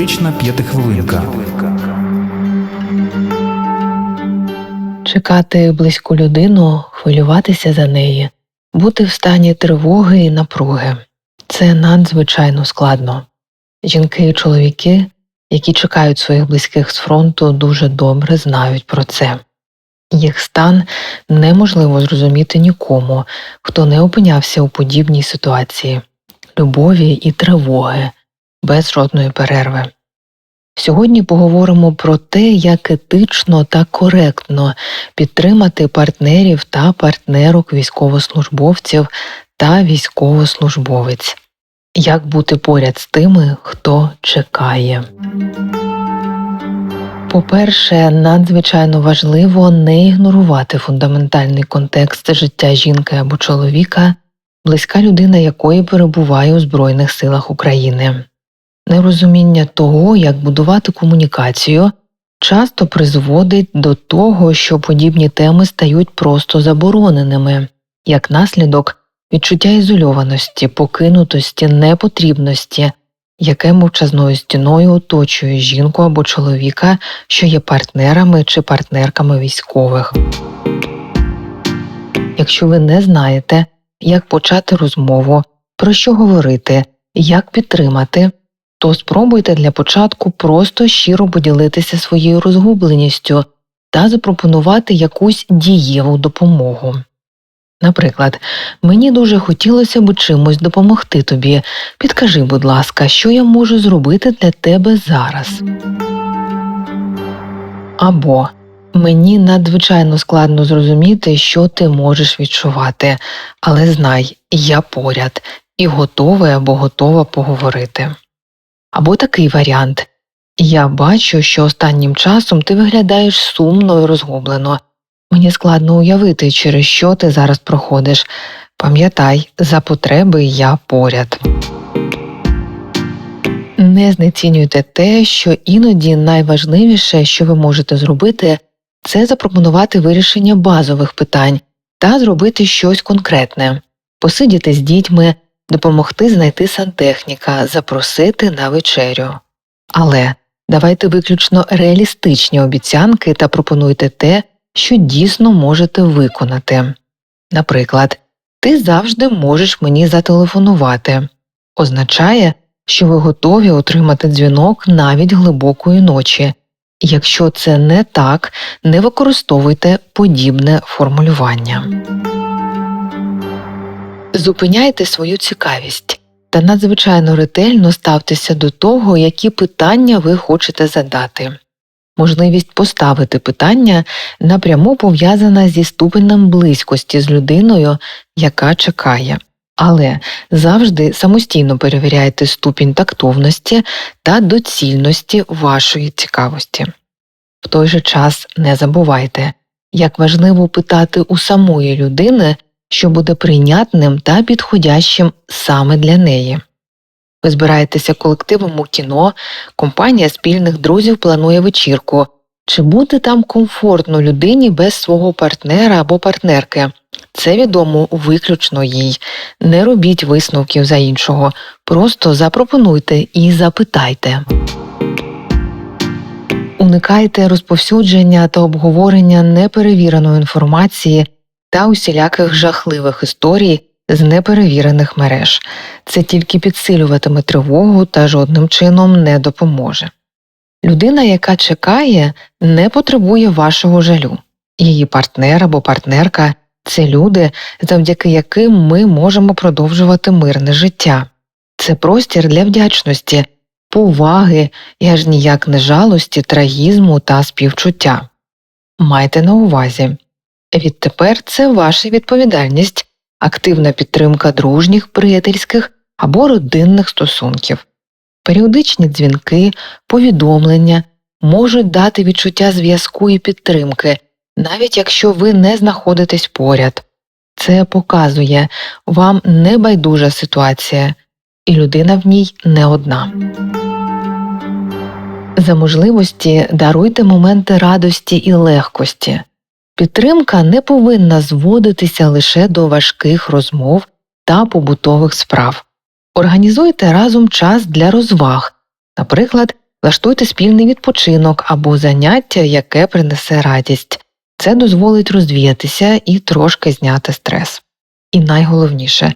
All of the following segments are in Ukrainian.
Терапевтична п'ятихвилинка. Чекати близьку людину, хвилюватися за неї, бути в стані тривоги і напруги це надзвичайно складно. Жінки і чоловіки, які чекають своїх близьких з фронту, дуже добре знають про це. Їх стан неможливо зрозуміти нікому, хто не опинявся у подібній ситуації любові і тривоги без жодної перерви. Сьогодні поговоримо про те, як етично та коректно підтримати партнерів та партнерок військовослужбовців та військовослужбовець, як бути поряд з тими, хто чекає. По-перше, надзвичайно важливо не ігнорувати фундаментальний контекст життя жінки або чоловіка, близька людина якої перебуває у Збройних силах України. Нерозуміння того, як будувати комунікацію, часто призводить до того, що подібні теми стають просто забороненими, як наслідок відчуття ізольованості, покинутості, непотрібності, яке мовчазною стіною оточує жінку або чоловіка, що є партнерами чи партнерками військових. Якщо ви не знаєте, як почати розмову, про що говорити, як підтримати, то спробуйте для початку просто щиро поділитися своєю розгубленістю та запропонувати якусь дієву допомогу. Наприклад, мені дуже хотілося б чимось допомогти тобі. Підкажи, будь ласка, що я можу зробити для тебе зараз. Або мені надзвичайно складно зрозуміти, що ти можеш відчувати, але знай, я поряд і готовий або готова поговорити. Або такий варіант Я бачу, що останнім часом ти виглядаєш сумно і розгублено. Мені складно уявити, через що ти зараз проходиш. Пам'ятай, за потреби я поряд. Не знецінюйте те, що іноді найважливіше, що ви можете зробити, це запропонувати вирішення базових питань та зробити щось конкретне, посидіти з дітьми, допомогти знайти сантехніка, запросити на вечерю. Але давайте виключно реалістичні обіцянки та пропонуйте те, що дійсно можете виконати. Наприклад, ти завжди можеш мені зателефонувати, означає, що ви готові отримати дзвінок навіть глибокої ночі. Якщо це не так, не використовуйте подібне формулювання. Зупиняйте свою цікавість та надзвичайно ретельно ставтеся до того, які питання ви хочете задати. Можливість поставити питання напряму пов'язана зі ступенем близькості з людиною, яка чекає, але завжди самостійно перевіряйте ступінь тактовності та доцільності вашої цікавості. В той же час не забувайте, як важливо питати у самої людини, що буде прийнятним та підходящим саме для неї. Ви збираєтеся колективом у кіно, компанія спільних друзів планує вечірку. Чи буде там комфортно людині без свого партнера або партнерки? Це відомо виключно їй. Не робіть висновків за іншого, просто запропонуйте і запитайте. Уникайте розповсюдження та обговорення неперевіреної інформації та усіляких жахливих історій з неперевірених мереж. Це тільки підсилюватиме тривогу та жодним чином не допоможе. Людина, яка чекає, не потребує вашого жалю. Її партнер або партнерка це люди, завдяки яким ми можемо продовжувати мирне життя. Це простір для вдячності, поваги і аж ніяк не жалості, трагізму та співчуття. Майте на увазі відтепер це ваша відповідальність активна підтримка дружніх, приятельських або родинних стосунків. Періодичні дзвінки, повідомлення можуть дати відчуття зв'язку і підтримки, навіть якщо ви не знаходитесь поряд. Це показує вам небайдужа ситуація, і людина в ній не одна. За можливості даруйте моменти радості і легкості. Підтримка не повинна зводитися лише до важких розмов та побутових справ. Організуйте разом час для розваг, наприклад, Влаштуйте спільний відпочинок або заняття, яке принесе радість. Це дозволить розвіятися і трошки зняти стрес. І найголовніше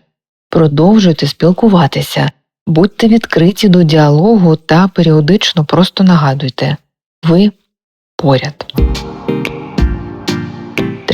продовжуйте спілкуватися, будьте відкриті до діалогу та періодично просто нагадуйте ви поряд.